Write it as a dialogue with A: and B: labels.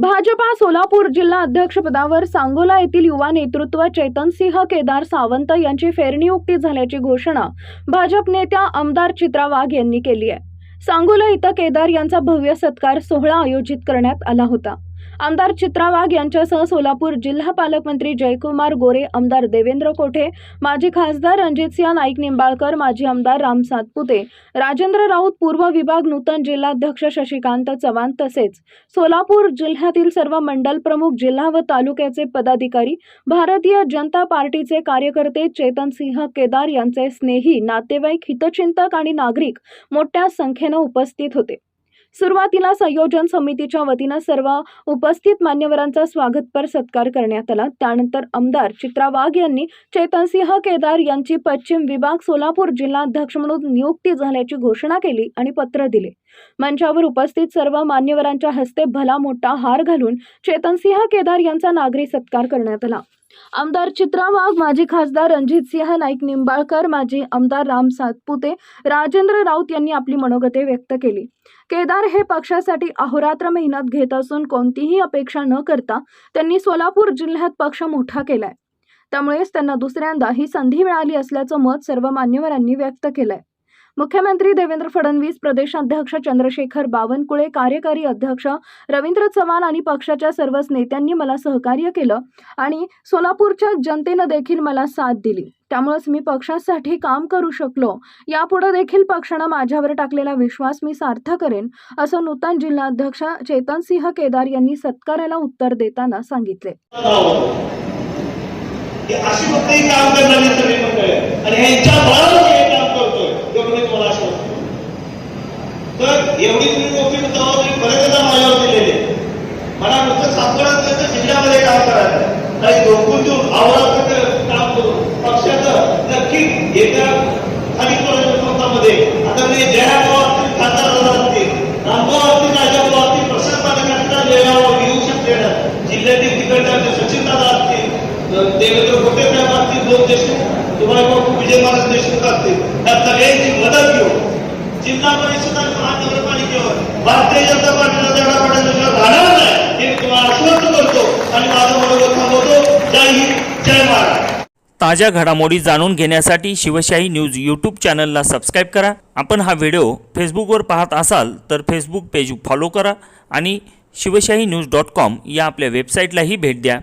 A: भाजपा सोलापूर जिल्हा अध्यक्षपदावर सांगोला येथील युवा नेतृत्व चेतनसिंह केदार सावंत यांची फेरनियुक्ती झाल्याची घोषणा भाजप नेत्या आमदार चित्रा वाघ यांनी केली आहे. सांगोला इथं केदार यांचा भव्य सत्कार सोहळा आयोजित करण्यात आला होता. आमदार चित्रा वाघ यांच्यासह सोलापूर जिल्हा पालकमंत्री जयकुमार गोरे आमदार देवेंद्र कोठे माजी खासदार रणजितसिंह नाईक निंबाळकर माजी आमदार राम सातपुते राजेंद्र राऊत पूर्व विभाग नूतन जिल्हाध्यक्ष शशिकांत चव्हाण तसेच सोलापूर जिल्ह्यातील सर्व मंडल प्रमुख जिल्हा व तालुक्याचे पदाधिकारी भारतीय जनता पार्टीचे कार्यकर्ते चेतन सिंह केदार यांचे स्नेही नातेवाईक हितचिंतक आणि नागरिक मोठ्या संख्येनं उपस्थित होते. सुरुवातीला संयोजन समितीच्या वतीनं सर्व उपस्थित मान्यवरांचा स्वागतपर सत्कार करण्यात आला. त्यानंतर आमदार चित्रा वाघ यांनी चेतनसिंह केदार यांची पश्चिम विभाग सोलापूर जिल्हाध्यक्ष म्हणून नियुक्ती झाल्याची घोषणा केली आणि पत्र दिले. मंचावर उपस्थित सर्व मान्यवरांच्या हस्ते भला मोठा हार घालून चेतनसिंह केदार यांचा नागरी सत्कार करण्यात आला. आमदार चित्रा वाघ माजी खासदार रणजितसिंह नाईक निंबाळकर माजी आमदार राम सातपुते राजेंद्र राऊत यांनी आपली मनोगते व्यक्त केली. केदार हे पक्षासाठी अहोरात्र मेहनत घेत असून कोणतीही अपेक्षा न करता त्यांनी सोलापूर जिल्ह्यात पक्ष मोठा केलाय. त्यामुळेच त्यांना दुसऱ्यांदा ही संधी मिळाली असल्याचं मत सर्व मान्यवरांनी व्यक्त केलंय. मुख्यमंत्री देवेंद्र फडणवीस प्रदेशाध्यक्ष चंद्रशेखर बावनकुळे कार्यकारी अध्यक्ष रवींद्र चव्हाण आणि पक्षाच्या सर्वच नेत्यांनी मला सहकार्य केलं आणि सोलापूरच्या जनतेनं देखील मला साथ दिली. त्यामुळेच मी पक्षासाठी काम करू शकलो. यापुढे देखील पक्षानं माझ्यावर टाकलेला विश्वास मी सार्थ करेन असं नूतन जिल्हाध्यक्ष चेतनसिंह केदार यांनी सत्काराला उत्तर देताना सांगितले.
B: अशी फक्त ही काम करणारी सगळी मंडळ आहे. आणि ह्यांच्या बळावर मी हे काम करतोय एवढं मी तर एवढी तुम्ही मोठी जबाबदारी बरेचदा माझ्यावर दिलेले मला नुसतं सातपुड्यात जिल्ह्यामध्ये काम करायचं काही धोकून देऊन आवडत काम करून पक्षाचं नक्की येत्या खाली स्वराज्य आता मी जयाभाऊ असतील खासदार दादा असतील रामभाऊ असतील राजाभाऊ असतील प्रशांत पालकांचा जयाभाऊ येऊ शकते जिल्ह्यातील तिकडच्या सचिन दादा असतील देवेंद्र कोटे साहेब असतील दोन देशमुख तुम्हाला विजय महाराज देशमुख असतील त्या सगळ्यांची जिल्हा परिषद आणि महानगरपालिकेवर भारतीय जनता पार्टीला जेवढा पडायचा राहणार नाही हे तुम्हाला आश्वस्त करतो आणि माझं बरोबर थांबवतो. जय हिंद जय महाराष्ट्र
C: ताज्या घडामोडी जाणून घेण्यासाठी शिवशाही न्यूज यूट्यूब चॅनलला सबस्क्राईब करा. आपण हा व्हिडिओ फेसबुकवर पाहत असाल तर फेसबुक पेज फॉलो करा आणि शिवशाही न्यूज डॉट कॉम या आपल्या वेबसाईटलाही भेट द्या.